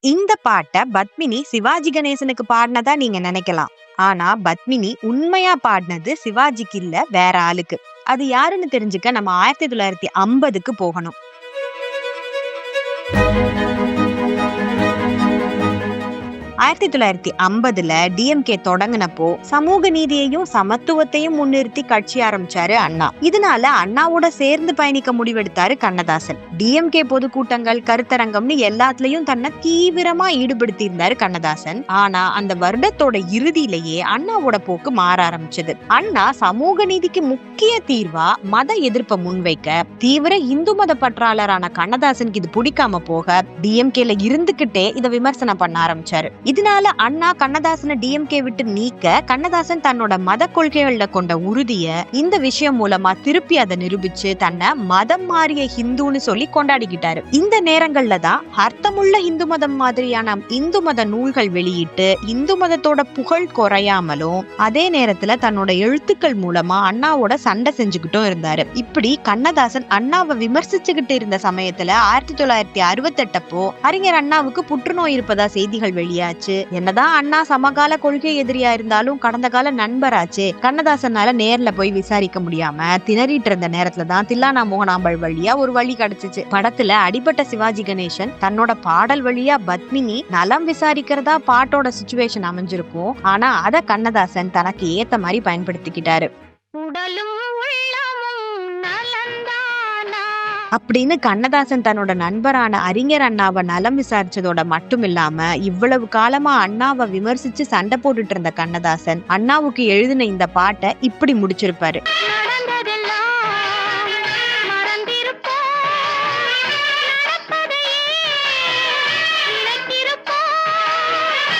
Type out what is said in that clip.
இந்த பாட்டை பத்மினி சிவாஜி கணேசனுக்கு பாடினதா நீங்க நினைக்கலாம். ஆனா பத்மினி உண்மையா பாடினது சிவாஜிக்கு இல்ல வேற ஆளுக்கு. அது யாருன்னு தெரிஞ்சுக்க நம்ம ஆயிரத்தி தொள்ளாயிரத்தி ஐம்பதுக்கு போகணும். ஆயிரத்தி தொள்ளாயிரத்தி ஐம்பதுல டிஎம்கே தொடங்கினப்போ சமூக நீதியையும் சமத்துவத்தையும் முன்னிறுத்தி கட்சி ஆரம்பிச்சாரு அண்ணா. இதனால அண்ணாவோட சேர்ந்து பயணிக்க முடிவெடுத்தாரு கண்ணதாசன். டிஎம்கே பொதுக்கூட்டங்கள் கருத்தரங்கம்னு எல்லாத்துலயும் தன்னை தீவிரமா ஈடுபடுத்தி இருந்தாரு கண்ணதாசன். ஆனா அந்த வருடத்தோட இறுதியிலேயே அண்ணாவோட போக்கு மாற ஆரம்பிச்சது. அண்ணா சமூக நீதிக்கு முக்கிய தீர்வா மத எதிர்ப்பை முன்வைக்க தீவிர இந்து மத பற்றாளரான கண்ணதாசனுக்கு இது பிடிக்காம போக டிஎம்கேல இருந்துகிட்டே இதை விமர்சனம் பண்ண ஆரம்பிச்சாரு. இதனால அண்ணா கண்ணதாசனை டிஎம்கே விட்டு நீக்க கண்ணதாசன் தன்னோட மத கொள்கைகள்ல கொண்ட உறுதிய இந்த விஷயம் மூலமா திருப்பி அதை நிரூபிச்சு தன்னை மதம் மாறிய ஹிந்துன்னு சொல்லி கொண்டாடிக்கிட்டாரு. இந்த நேரங்கள்ல தான் அர்த்தமுள்ள இந்து மதம் மாதிரியான இந்து மத நூல்கள் வெளியிட்டு இந்து மதத்தோட புகழ் குறையாமலும் அதே நேரத்துல தன்னோட எழுத்துக்கள் மூலமா அண்ணாவோட சண்டை செஞ்சுக்கிட்டும் இருந்தாரு. இப்படி கண்ணதாசன் அண்ணாவை விமர்சிச்சுக்கிட்டு இருந்த சமயத்துல ஆயிரத்தி தொள்ளாயிரத்தி அறுபத்தெட்டப்போ அறிஞர் அண்ணாவுக்கு புற்றுநோய் இருப்பதா செய்திகள் வெளியாச்சு. என்னதான் அண்ணா சமகால கொள்கை எதிரியா இருந்தாலும் கடந்த கால நண்பராச்சு. கண்ணதாசனால நேர்ல போய் விசாரிக்க முடியாம திணறிட்டு இருந்த நேரத்துல தான் தில்லானா மோகனாம்பல் வழியா ஒரு வழி கிடைச்சிச்சு. படத்துல அடிபட்ட சிவாஜி கணேசன் தன்னோட பாடல் வழியா பத்மினி நலம் விசாரிக்கிறதா பாட்டோட சுச்சுவேஷன் அமைஞ்சிருக்கும். ஆனா அத கண்ணதாசன் தனக்கு ஏத்த மாதிரி பயன்படுத்திக்கிட்டாரு. உடலும் அப்படின்னு கண்ணதாசன் தன்னோட நண்பரான அறிஞர் அண்ணாவை நலம் விசாரிச்சதோட மட்டும் இல்லாம இவ்வளவு காலமா அண்ணாவை விமர்சிச்சு சண்டை போட்டுட்டு இருந்த கண்ணதாசன் அண்ணாவுக்கு எழுதின இந்த பாட்டை இப்படி முடிச்சிருப்பாரு.